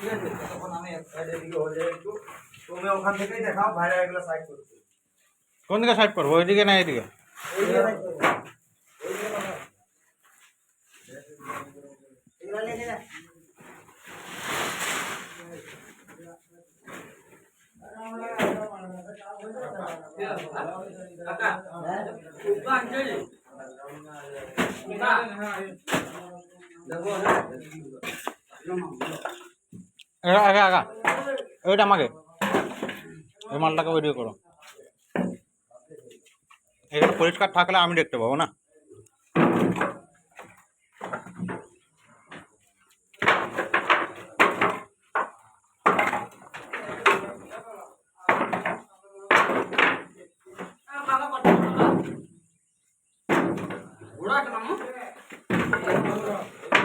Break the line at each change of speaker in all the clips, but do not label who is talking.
ঠিক আছে তখন আমি এক সাইডে দিকে হয়ে যাই একটু তুমি ওখান থেকেই দেখাও ভাইরা এগুলো সাইড করতে
কোন দিকে সাইড করব? ওইদিকে না এইদিকে?
এই
আগা আগা ওইটা আমাকে। এই মালটাকে ওইদিকে করো। এটা পরিষ্কার থাকলে আমি দেখতে পাবো, না?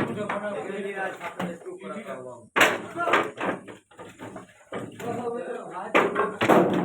পিটবো না আমরা এটি আমরা হইল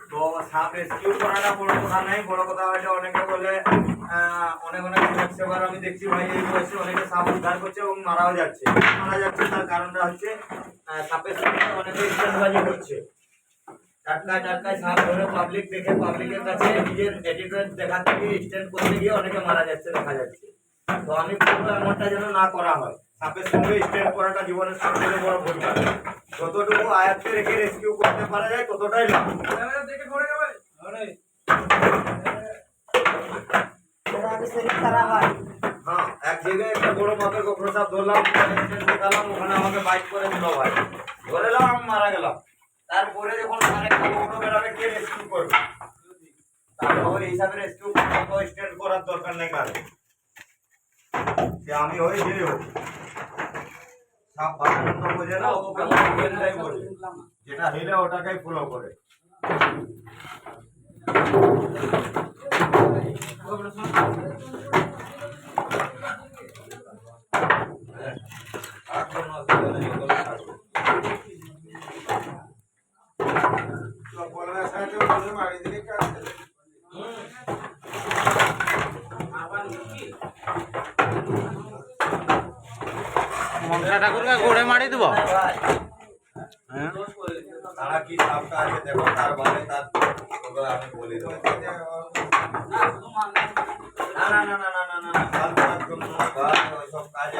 সাপ করাটা কথা নেই কথা অনেকে বলে অনেক অনেক দেখছি অনেকে সাপ উদ্ধার করছে এবং মারাও যাচ্ছে। মারা যাচ্ছে, তার কারণটা হচ্ছে সাপের সঙ্গে অনেকে করছে। টাটকায় সাপ ধরে পাবলিক দেখে পাবলিকের কাছে নিজের গিয়ে অনেকে মারা যাচ্ছে, দেখা যাচ্ছে। তো আমি বলব এমনটা যেন না করা হয়। সাপের সঙ্গে স্ট্যান্ড করাটা জীবনের সবথেকে বড় ভুল কাজ। যতটুকু আয়াত্তে রেখে রেস্কিউ করতে পারা যায় ততটাই লাভ।
হয়।
হ্যাঁ এক জায়গায় একটা বড় মাপের কখনো সাপ ধরলাম দেখালাম ওখানে আমাকে বাইক করে দিল ভাই। ধরে এলাম আমি মারা গেলাম। তারপরে যখন বেড়াবে কে রেস্কিউ করবে? হিসাবে রেস্কিউ করার দরকার নেই কারও। যে আমি হই যে হোক সাপ বাঁচানোর তো বোঝে না হ্যাঁ, ও যেটা হেরে ওটাকেই ফলো করে। Thank you.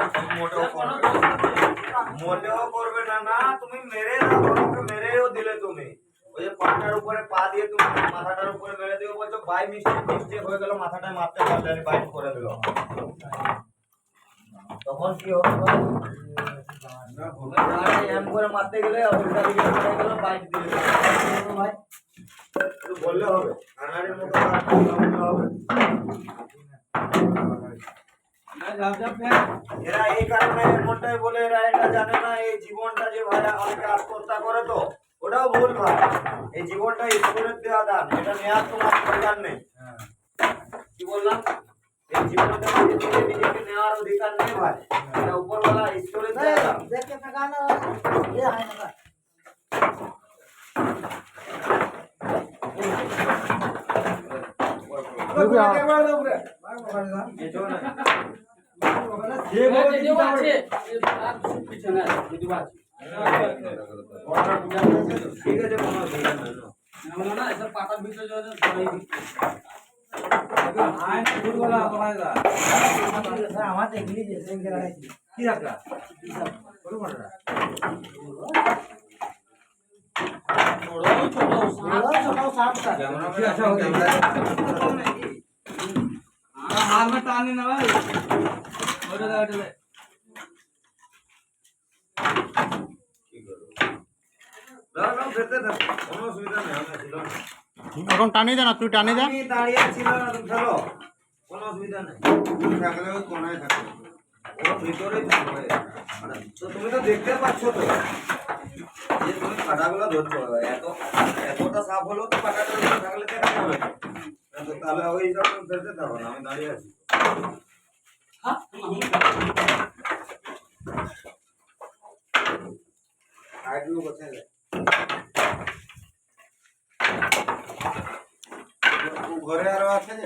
এখন মোটেও করবে না। মোটেও করবে না না তুমি মেরে না বরং মেরেও দিলে তুমি ওই যে পাটার উপরে পা দিয়ে তুমি মাথাটার উপরে মেরে দিও বলছো বাই মিস্টেক মিস্টেক হয়ে গেল মাথাটায় মারতে পারলে আমি বাইট করে দিল তখন কি হবে বলো? আরে এম করে মারতে গেলে উল্টা দিকে চলে গেল বাইক দিলে ভাই একটু বললে হবে কানাড়ির মতো আর বললে হবে এরা এই কারণে এমনটাই বলে এরা এটা জানে না এই জীবনটা যে ভাই অনেকে আত্মহত্যা করে তো ওটাও ভুল ভাই এই জীবনটা ঈশ্বরের দেওয়া দান এটা নেওয়ার তোমার অধিকার নেই কি বললাম? এই জীবনটা নিজে নিজেকে নেওয়ার অধিকার নেই ভাই। এটা উপরওয়ালা ঈশ্বরের দেওয়া
দেখে থাকা এ হয় না
ঠিক আছে কোনো অসুবিধা
হাত টানি দে না তুই টানি দে।
দাঁড়িয়ে ছিল না তুমি কোনো অসুবিধা নেই। তুমি থাকলে ওই কোনায় থাকো ও ভিতরেই থাকবে। মানে, তো তুমি তো দেখতে পাচ্ছ তো। যে তুমি কাটাগুলো ধরছো এত এতটা সাফ হলেও তো কাটাটা থাকলে দেখা যাবে না। তো তাহলে ওই হিসাবে তুমি ফেলতে থাকো না আমি দাঁড়িয়ে আছি। কোথায় যায়? ঘরে আরও আছে যে?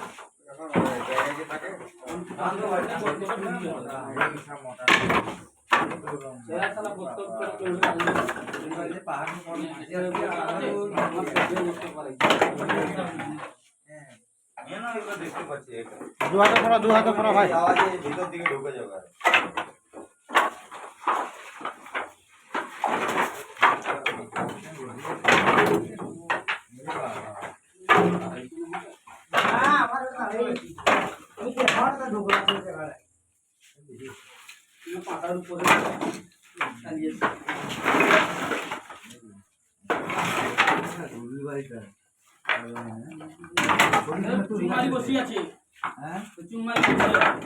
দু হাতে পড়া দু ভাই।
ভিতর দিকে ঢুকে যাবে আর।
হ্যাঁ আমার ওটা এই এই যে ঘরটা ঢুকলো সেই জায়গায়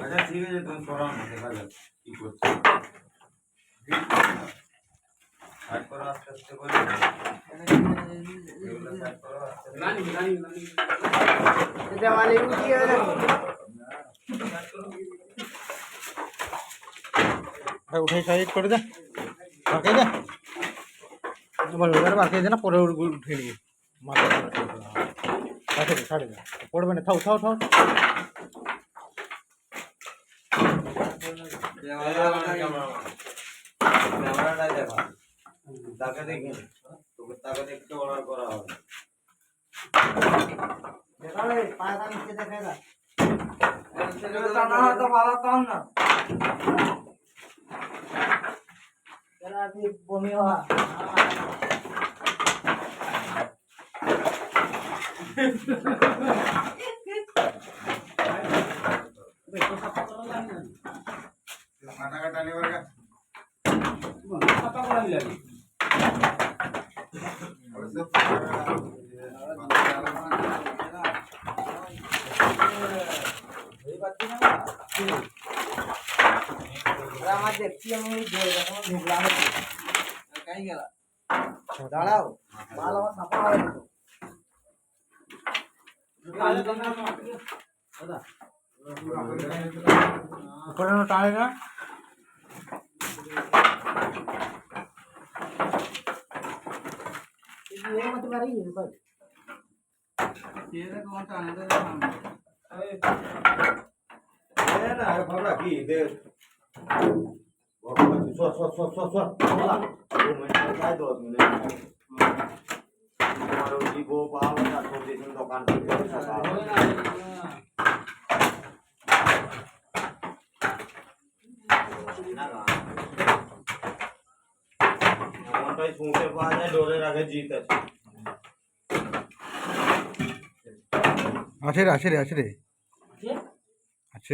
আচ্ছা ঠিক আছে তুমি সরাও না দেখা যাক কি করছে। সাইড করো আস্তে আস্তে করে। এগুলো সাইড করো আস্তে আস্তে
এটা মানে কি হবে
ভাই উঠে সাইড করে দে। বারকে দে। এবার এবার বারকে দে না, পরে উঠ- নিবি। মাথা ছাড়ে দে ছাড়ে দে। পড়বে না থাও থাও থাও
ক্যামেরাটা দেখা। তাকে দেখি তোকে তাকে দেখতে অর্ডার করা হবে
দেখালে পায়দা নিচে দেখেগা
টানা তো ভালো না
Para
di bumiwa. Thank you.
আমার দেখছি আমি ঢুকলাম কাই গেলা? দাঁড়াও মাল আমার সাফা
হবে তো টানে না?
ఏమంటే మరి ఇవ్వాలి ఏదైనా সর ও পাওয়া না দোকান শুনতে পাওয়া যায় ডোরের আগে জিত আছে
আছে রে। আছে রে আছে রে। আছে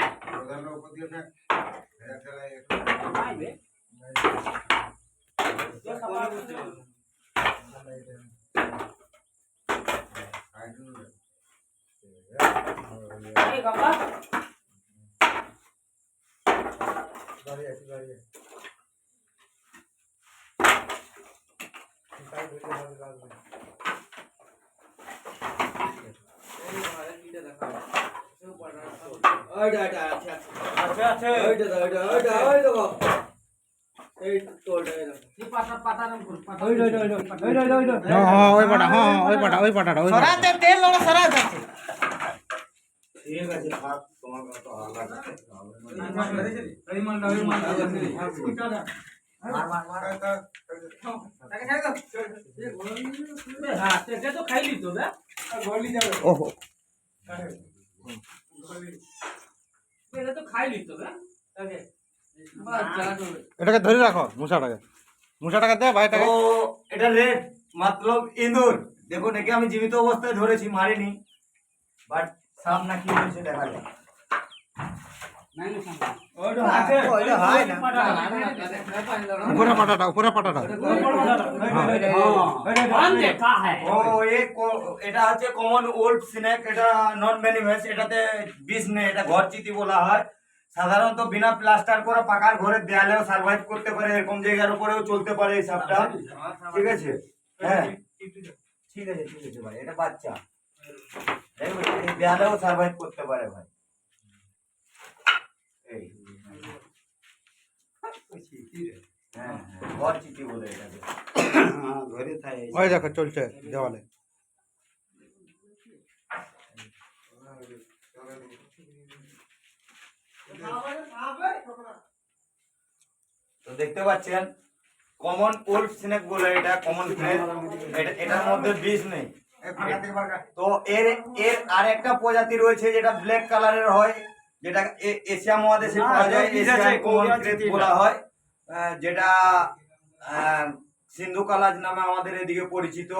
আছি
ওইটা ওইটা আচ্ছা আচ্ছা আচ্ছা ওইটা ওইটা এই এই দেখো।
এই পাতা পাতা রং করো পাতা
ওইটা ওইটা ওইটা ওইটা ওইটা ওইটা
হ্যাঁ হ্যাঁ ওই পাটা হ্যাঁ হ্যাঁ, ওই পাটা ওই পাটাটা ওই পাটা
সরাতে তেল লোড়া সরা যাচ্ছে
ঠিক আছে থাক তোমার কথা আলাদা মার মার মার।
তাকে ছেড়ে দাও। হ্যাঁ তেকে তো খাইলি তো খাইলি তো বে তাকে। বাস চালা তো
এটাকে ধরে রাখো মুসাটাকে মুসাটাকে দে ভাইটাকে।
তো এটা রেড মতলব ইঁদুর। দেখুন একে আমি জীবিত অবস্থায় ধরেছি মারিনি। বাট সাপ না কি হয়েছে দেখা যায়
ওইটা আছে
ওইটা হয় না
উপরে পাটাটা উপরে পাটাটা
এটা হচ্ছে কমন ওল্ড স্নেক এটা নন ভেনিমাস এটাতে বিষ নেই এটা ঘর চিতি বলা হয় সাধারণত বিনা প্লাস্টার করা পাকার ঘরের দেয়ালেও সার্ভাইভ করতে পারে এরকম জায়গার উপরেও চলতে পারে এই সাপটা ঠিক আছে হ্যাঁ ঠিক আছে ঠিক আছে ভাই, এটা বাচ্চা। দেয়ালেও সার্ভাইভ করতে পারে ভাই। হ্যাঁ হ্যাঁ। ঘর চিতি বলে এটাকে ঘরে থাকে
ওই দেখো চলছে দেওয়ালে।
তো দেখতে পাচ্ছেন কমন ওল্ড স্নেক বলে এটা কমন এটা এটার মধ্যে বিষ নেই। তো এর এর আর একটা প্রজাতি রয়েছে যেটা ব্ল্যাক কালারের হয় যেটা এ- এশিয়া মহাদেশে পাওয়া যায় এশিয়ান কমন ক্রেপ বলা হয়। যেটা সিন্ধু কালাজ নামে আমাদের এদিকে পরিচিত।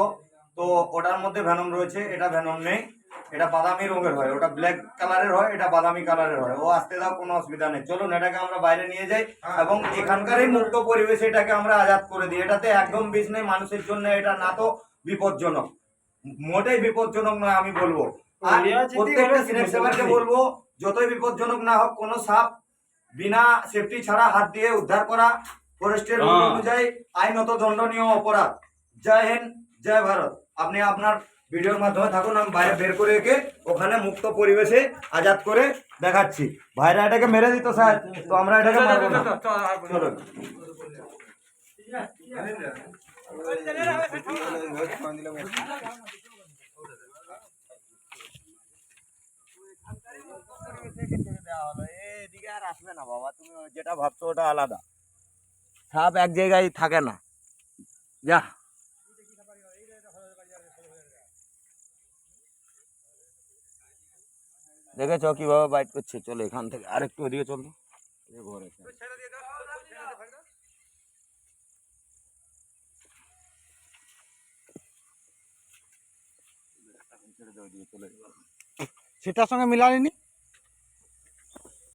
তো ওটার মধ্যে ভ্যানম রয়েছে এটা ভ্যানম নেই। এটা বাদামি রঙের হয় ওটা ব্ল্যাক কালারের হয় এটা বাদামি কালারের হয়। ও আসতে দাও কোনো অসুবিধা নেই। চলুন এটাকে আমরা বাইরে নিয়ে যাই এবং এখানকারই মুক্ত পরিবেশে এটাকে আমরা আজাদ করে দিই। এটাতে একদম বিষ নেই মানুষের জন্য এটা না তো বিপজ্জনক। মোটেই বিপজ্জনক নয় আমি বলব। আর প্রত্যেকটা সিনেট সেভারকে বলব যতই বিপজ্জনক না হোক কোনো সাপ বিনা সেফটি ছাড়া হাত দিয়ে উদ্ধার করা ফরেস্টের রুল অনুযায়ী আইনত দণ্ডনীয় অপরাধ জয় হিন্দ জয় ভারত আপনি আপনার ভিডিওর মাধ্যমে থাকুন আমি বাইরে বের করে একে ওখানে মুক্ত পরিবেশে আজাদ করে দেখাচ্ছি ভাইরা এটাকে মেরে দিত স্যার তো আমরা এটাকে মারবো না চলুন এদিকে আর আসবে না বাবা তুমি যেটা ভাবছ ওটা আলাদা সাপ এক জায়গায় থাকে না যা দেখেছ কীভাবে বাইট করছে চলো এখান থেকে আরেকটু ওদিকে চল তো। এই ঘরে
সেটার সঙ্গে মিলালিনি